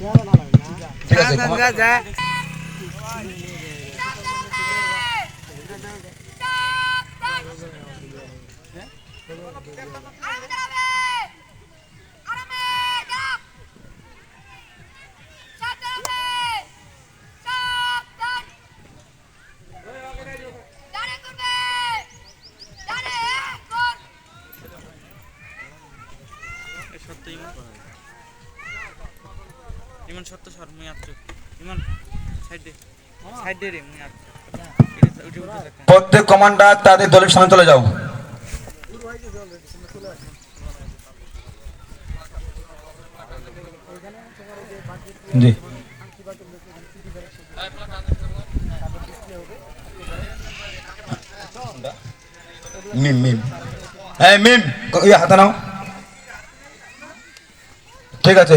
ঠিক আছে ক্ষমা- ইমন সত্য সর মুই আছো। ইমন সাইড দে। সাইড দে রে মুই আছো। প্রত্যেক কমান্ডার তাদের দলের সামনে চলে যাও। জি। মিম মিম। হ্যাঁ মিম ইয়ে হাতে নাও। ঠিক আছে।